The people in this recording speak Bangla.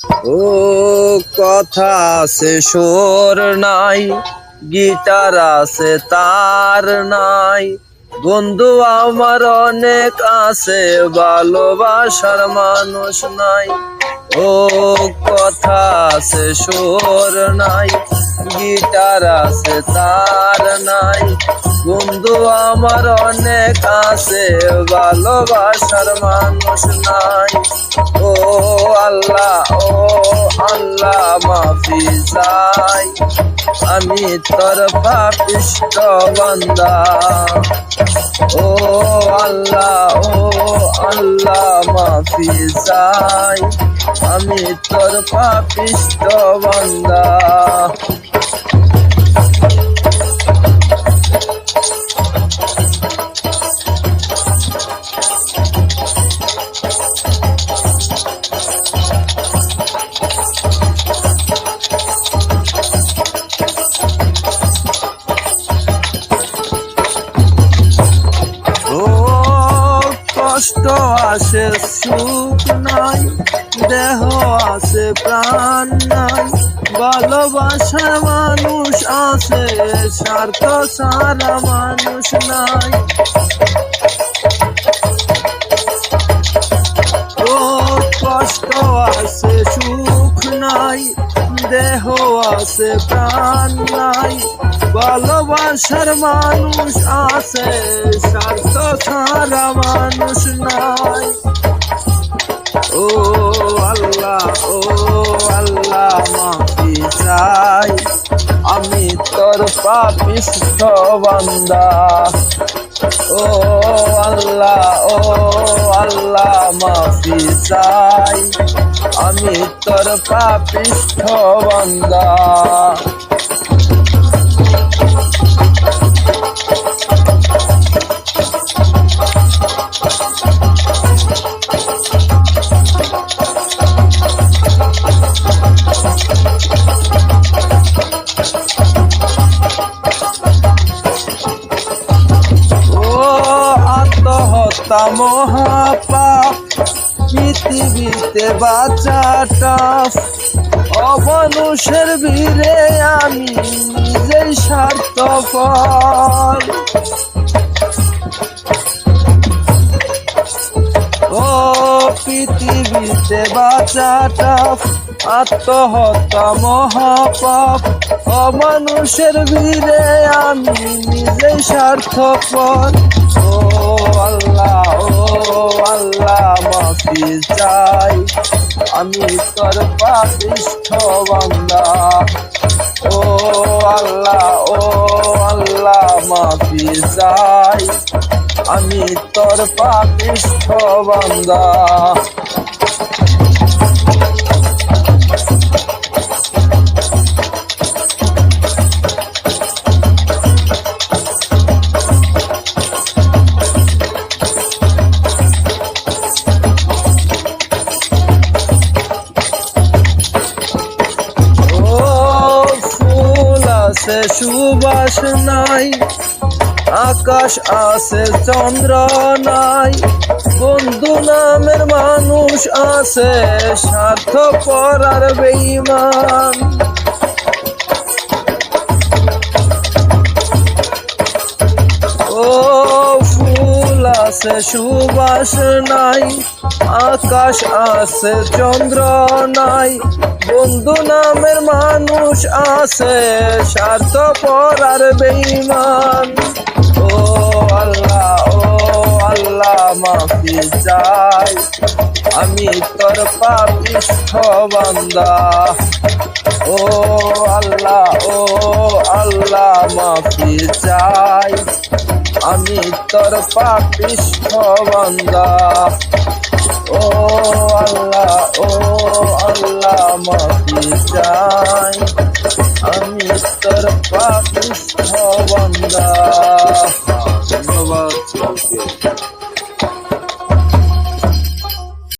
ও কথা আছে সোর নাই, গিটার আছে তার নাই। বন্ধু, আমার অনেক আছে, ভালোবাসার মানুষ নাই। ও কথা আছে সুর নাই, গিটার আছে তার নাই। বন্ধু, আমার অনেক আছে, ভালোবাসার মানুষ নাই। ও আল্লাহ ও আল্লাহ, মাফি চাই। আমি তোর পাপিষ্ট বান্দা। ও আল্লাহ ও আল্লাহ, মাফি চাই। আমি তোর পাপিষ্ট বান্দা। কষ্ট আসে, সুখ নাই, দেহ আছে প্রাণ নাই। ভালোবাসার মানুষ আছে, স্বার্থ সারা মানুষ নাই। কষ্ট আছে সুখ নাই, দেহ আছে প্রাণ নাই। ভালোবাসার মানুষ আছে, স্বার্থ ছাড়া মানুষ নাই। ও আল্লাহ ও আল্লাহ, মাফি চাই। আমি তোর পাপিষ্ঠ বান্দা। ও আল্লাহ ও আল্লাহ, মাফি চাই। আমি তোর পাপিষ্ঠ বান্দা। আত্মহত্যা মহাপাপ, পৃথিবীতে বাঁচাটা অমানুষের ভিড়ে আমি নিজেই স্বার্থপর। ও পৃথিবীতে বাঁচাটা আত্মহত্যা মহাপাপ, অমানুষের ভিড়ে আমি নিজেই স্বার্থপর। ও ও আল্লাহ, মাফি চাই। আমি তোর পাপিষ্ঠ বান্দা। ও আল্লাহ ও আল্লাহ, মাফি চাই। আমি তোর পাপিষ্ঠ বান্দা। আছে সুবাস নাই, আকাশ আছে, চন্দ্র নাই। বন্ধু নামের মানুষ আছে স্বার্থ পরার বেইমান ও ফুল আছে, সুবাস নাই। আকাশ আছে, চন্দ্র নাই, বন্ধু নামের মানুষ আছে স্বার্থ পরার বেইমান ও আল্লাহ ও আল্লাহ, মাফি চাই, আমি তোর পাপিষ্ঠ বান্দা। ও আল্লাহ ও আল্লাহ, মাফি চাই, আমি তোর পাপিষ্ঠ বান্দা। ও আল্লাহ ও আল্লাহ মাফি চাই। আমি তোর পাপিষ্ঠ বান্দা ধন্যবাদ।